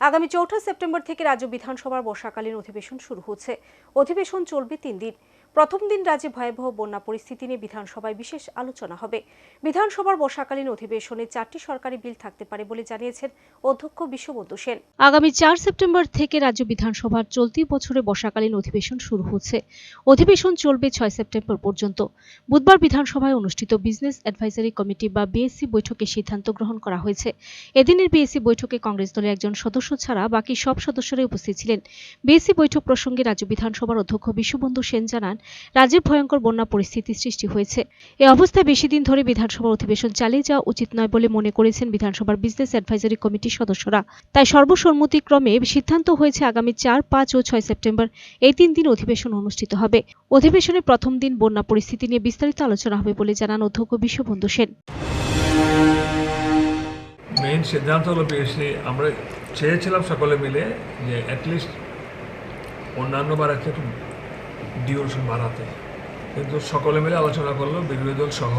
আগামী চৌঠা সেপ্টেম্বর থেকে রাজ্য বিধানসভার বর্ষাকালীন অধিবেশন শুরু হচ্ছে। অধিবেশন চলবে তিন দিন। প্রথম দিন রাজ্যে ভয়াবহ বন্যা পরিস্থিতি নিয়ে বিধানসভায় বিশেষ আলোচনা হবে। বিধানসভার বর্ষাকালীন অধিবেশনে চারটি সরকারি বিল থাকতে পারে বলে জানিয়েছেন অধ্যক্ষ বিশ্ববন্ধু সেন। আগামী চার সেপ্টেম্বর থেকে রাজ্য বিধানসভার চলতি বছরে বর্ষাকালীন অধিবেশন শুরু হচ্ছে। অধিবেশন চলবে ছয় সেপ্টেম্বর পর্যন্ত। বুধবার বিধানসভায় অনুষ্ঠিত বিজনেস অ্যাডভাইজারি কমিটি বা বিএসসি বৈঠকে সিদ্ধান্ত গ্রহণ করা হয়েছে। এদিনের বিএসসি বৈঠকে কংগ্রেস দলের একজন সদস্য ছাড়া বাকি সব সদস্যরাই উপস্থিত ছিলেন। বিএসসি বৈঠক প্রসঙ্গে রাজ্য বিধানসভার অধ্যক্ষ বিশ্ববন্ধু সেন জানান রাজ্যে ভয়ঙ্কর বন্যা পরিস্থিতি সৃষ্টি হয়েছে। এ অবস্থায় বেশি দিন ধরে বিধানসভার অধিবেশন চালিয়ে যাওয়া উচিত নয় বলে মনে করেছেন বিধানসভার বিজনেস অ্যাডভাইজারি কমিটির সদস্যরা। তাই সর্বসম্মতিক্রমে সিদ্ধান্ত হয়েছে আগামী চার, পাঁচ ও ছয় সেপ্টেম্বর এই তিন দিন অধিবেশন অনুষ্ঠিত হবে। অধিবেশনের প্রথম দিন বন্যা পরিস্থিতি নিয়ে বিস্তারিত আলোচনা হবে বলে জানান অধ্যক্ষ বিশ্ববন্ধু সেন। মেইন সিদ্ধান্ত হলো বেশি আমরা চেয়েছিলাম সকলে মিলে যে অ্যাটলিস্ট অন্যান্য বার একটু ডিউরেশন বাড়াতে। কিন্তু সকলে মিলে আলোচনা করল বিরোধী দল সহ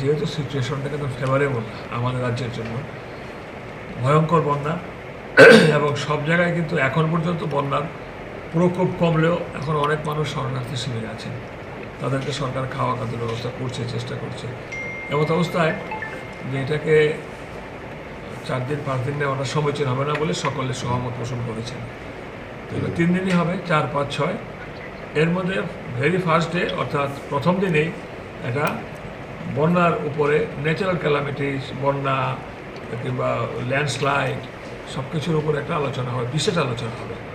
যেহেতু সিচুয়েশনটা কিন্তু ফেভারেবল আমাদের রাজ্যের জন্য। ভয়ঙ্কর বন্যা। এবং সব জায়গায় কিন্তু এখন পর্যন্ত বন্যার প্রকোপ কমলেও এখন অনেক মানুষ শরণার্থী শিবিরে আছেন। তাদেরকে সরকার খাওয়া খাদ্যের ব্যবস্থা করছে চেষ্টা করছে। এমত অবস্থায় যে এটাকে চার দিন পাঁচ দিন নেওয়াটা সমীচীন হবে না বলে সকলে সহমত পোষণ করেছেন। তো তিন দিনই হবে চার পাঁচ ছয়। এর মধ্যে ভেরি ফার্স্ট ডে অর্থাৎ প্রথম দিনেই একটা বন্যার উপরে ন্যাচারাল ক্যালামিটিস বন্যা, কিংবা ল্যান্ডস্লাইড সব কিছুর উপরে একটা আলোচনা হবে বিশেষ আলোচনা হবে।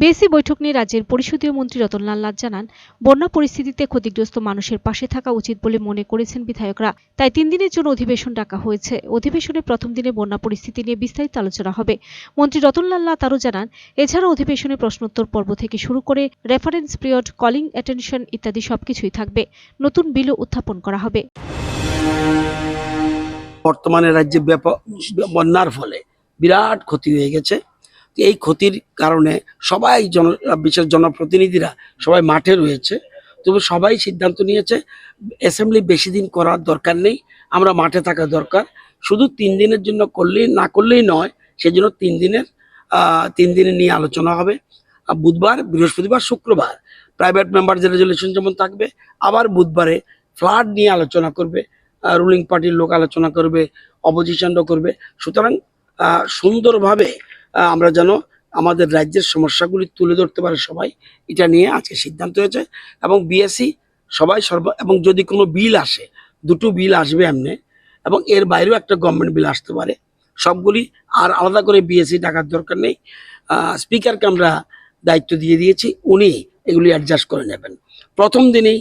বিএসসি বৈঠক নিয়ে রাজ্যের পরিষদীয় মন্ত্রী রতনলাল নাথ জানান, বন্যা পরিস্থিতিতে ক্ষতিগ্রস্ত মানুষের পাশে থাকা উচিত বলে মনে করেছেন বিধায়করা। তাই তিন দিনের জন্য অধিবেশন ডাকা হয়েছে। অধিবেশনের প্রথম দিনে বন্যা পরিস্থিতি নিয়ে বিস্তারিত আলোচনা হবে। মন্ত্রী রতনলাল নাথ আরও জানান, এছাড়া অধিবেশনে প্রশ্নোত্তর পর্ব থেকে শুরু করে রেফারেন্স পিরিয়ড, কলিং অ্যাটেনশন ইত্যাদি সবকিছুই থাকবে। নতুন বিলও উত্থাপন করা হবে। বর্তমানে রাজ্যে ব্যাপক বন্যার ফলে বিরাট ক্ষতি হয়ে গেছে। এই ক্ষতির কারণে সবাই জন, বিশেষ জনপ্রতিনিধিরা সবাই মাঠে রয়েছে। তবে সবাই সিদ্ধান্ত নিয়েছে অ্যাসেম্বলি বেশি দিন করার দরকার নেই, আমরা মাঠে থাকা দরকার। শুধু তিন দিনের জন্য করলেই, না করলেই নয়, সেজন্য তিন দিনের তিন দিনের নিয়ে আলোচনা হবে। বুধবার, বৃহস্পতিবার, শুক্রবার প্রাইভেট মেম্বার রেজলিউশন যেমন থাকবে, আবার বুধবারে ফ্লাড নিয়ে আলোচনা করবে রুলিং পার্টির লোক আলোচনা করবে অপোজিশনও করবে। সুতরাং সুন্দরভাবে আমরা যেন আমাদের রাজ্যের সমস্যাগুলি তুলে ধরতে পারে সবাই, এটা নিয়ে আজকে সিদ্ধান্ত হয়েছে। এবং বিএসসি সবাই সর্ব, এবং যদি কোনো বিল আসে, দুটো বিল আসবে এমনি, এবং এর বাইরেও একটা গভর্নমেন্ট বিল আসতে পারে, সবগুলি আর আলাদা করে বিএসসি ডাকার দরকার নেই। স্পিকারকে আমরা দায়িত্ব দিয়ে দিয়েছি, উনি এগুলি অ্যাডজাস্ট করে নেবেন। প্রথম দিনেই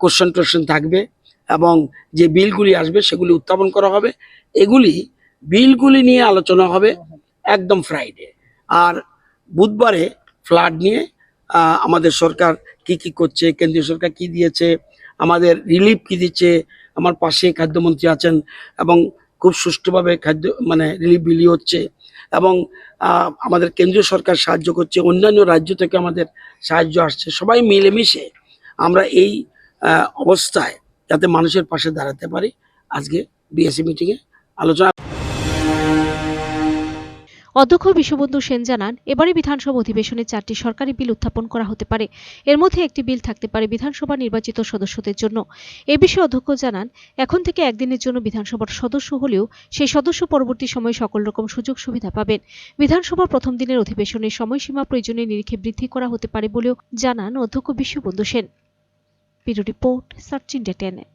কোশ্চেন টোশ্চেন থাকবে, এবং যে বিলগুলি আসবে সেগুলি উত্থাপন করা হবে। এগুলি, বিলগুলি নিয়ে আলোচনা হবে একদম ফ্রাইডে আর বুধবারে ফ্লাড নিয়ে আমাদের সরকার কি কি করছে, কেন্দ্রীয় সরকার কি দিয়েছে, আমাদের রিলিফ কি দিচ্ছে, আমার পাশে খাদ্যমন্ত্রী আছেন এবং খুব সুষ্ঠুভাবে খাদ্য মানে রিলিফ বিলি হচ্ছে এবং আমাদের কেন্দ্রীয় সরকার সাহায্য করছে, অন্যান্য রাজ্য থেকে আমাদের সাহায্য আসছে, সবাই মিলেমিশে আমরা এই অবস্থায় যাতে মানুষের পাশে দাঁড়াতে পারি। আজকে বিএসসি মিটিংয়ে আলোচনা অধ্যক্ষ বিশ্ববন্ধু সেন জানান এবারে বিধানসভা অধিবেশনে চারটি সরকারি বিল উত্থাপন করা হতে পারে। এর মধ্যে একটি বিল থাকতে পারে বিধানসভা নির্বাচিত সদস্যদের জন্য। এ বিষয়ে অধ্যক্ষ জানান, এখন থেকে একদিনের জন্য বিধানসভার সদস্য হলেও সেই সদস্য পরবর্তী সময়ে সকল রকম সুযোগ সুবিধা পাবেন। বিধানসভার প্রথম দিনের অধিবেশনের সময়সীমা প্রয়োজনীয় নিরিখে বৃদ্ধি করা হতে পারে বলেও জানান অধ্যক্ষ Biswabandhu Sen. Bureau report, search India